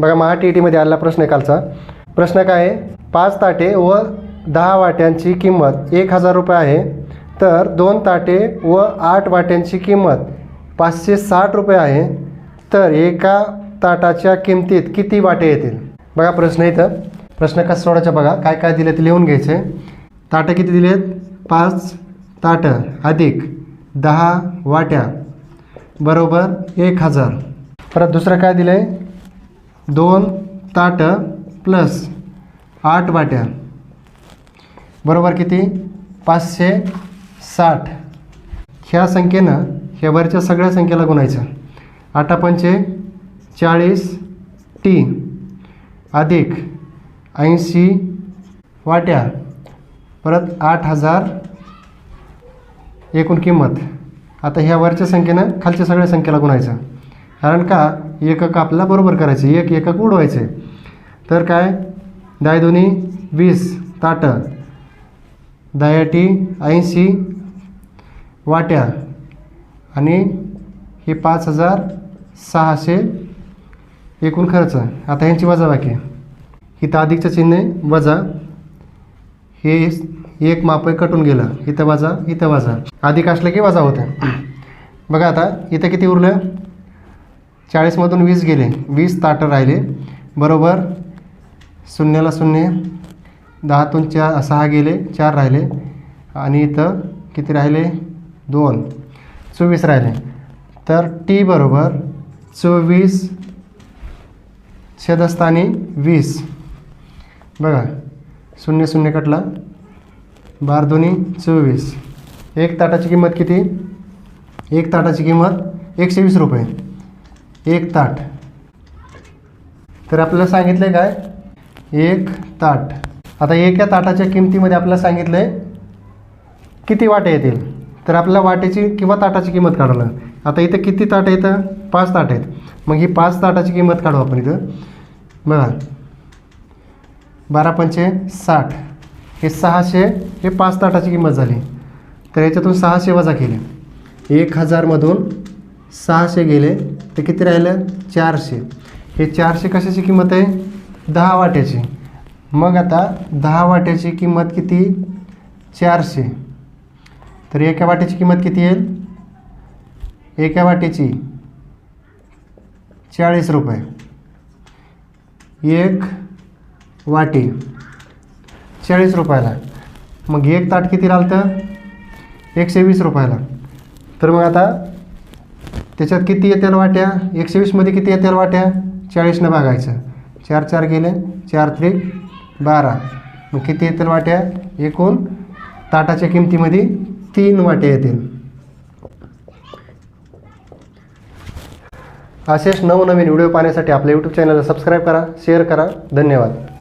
बघा महा T E टीमध्ये आलेला प्रश्न आहे कालचा. प्रश्न काय आहे? पाच ताटे व दहा वाट्यांची किंमत एक हजार रुपये आहे. तर दोन ताटे व आठ वाट्यांची किंमत पाचशे साठ रुपये आहे. तर एका ताटाच्या किमतीत किती वाटे येतील? बघा प्रश्न इथं. प्रश्न कसं सोडायचा बघा. काय काय दिले ते लिहून घ्यायचे. ताटं किती दिलेत? पाच ताटं अधिक दहा वाट्या. बरोबर एक हजार. परत दुसरं काय दिलं आहे दोन ताटं प्लस आठ वाट्या. बरोबर किती? पाचशे साठ. ह्या संख्येनं ह्या वरच्या सगळ्या संख्येला गुणायचं. आठा पंचे चाळीस टी अधिक ऐंशी वाट्या. परत आठ हजार एकूण किंमत. आता ह्या वरच्या संख्येनं खालच्या सगळ्या संख्येला गुणायचं. कारण का? एकक आपल्याला बरोबर करायचे. एक एकक उडवायचे. तर काय? दाय दोन्ही वीस. ताटं. दयाटी ऐंशी. वाट्या. आणि हे पाच हजार सहाशे एकूण खर्च. आता ह्यांची वजाबाकी इथं अधिकचं चिन्ह आहे वजा. हे एक माप कटून गेलं. इथं वजा इथं वजा. अधिक असलं की वजा होतं. बघा आता इथं किती उरलं? चाळीसमधून वीस गेले. वीस ताटं राहिले. बरोबर? शून्याला शून्य. दहातून चार सहा गेले. चार राहिले. आणि इथं किती राहिले? दोन. चोवीस राहिले. तर टी बरोबर चोवीस छेदस्थानी वीस. बघा. शून्य शून्य कटला. बार दोन्ही चोवीस. एक ताटाची किंमत किती? एक ताटाची किंमत एकशे वीस रुपये. एक ताट. तर आपल्याला सांगितलं आहे काय? एक ताट. आता एका ताटाच्या किमतीमध्ये आपल्याला सांगितलं आहे किती वाटे येतील? तर आपल्याला वाटेची किंवा ताटाची किंमत काढायला आता इथं किती ताट येतं पाच ताट आहेत. मग ही पाच ताटाची किंमत काढू आपण इथं. बघा. बारा पंचे साठ. हे सहाशे हे पाच ताटाची किंमत झाली. तर याच्यातून सहाशे वजा केले. एक हजारमधून सहाशे गेले. तर किती राहिलं? चारशे. हे चारशे कशाची किंमत आहे? दहा वाट्याची. मग आता दहा वाट्याची किंमत किती? चारशे. तर एका वाट्याची किंमत किती येईल? एका वाट्याची चाळीस रुपये. एक वाटी. चाळीस रुपयाला. मग एक ताट किती राहिलं एकशे वीस रुपयाला. तर मग आता त्याच्यात किती येतील वाट्या? एकशे वीसमध्ये किती येतील वाट्या? चाळीसनं भागायचं. चार चार गेले. चार त्रिक बारा. मग किती येतील वाट्या? एकूण ताटाच्या किमतीमध्ये तीन वाट्या येतील. असेच नवनवीन व्हिडिओ पाहण्यासाठी आपल्या यूट्यूब चॅनलला सबस्क्राईब करा शेअर करा. धन्यवाद.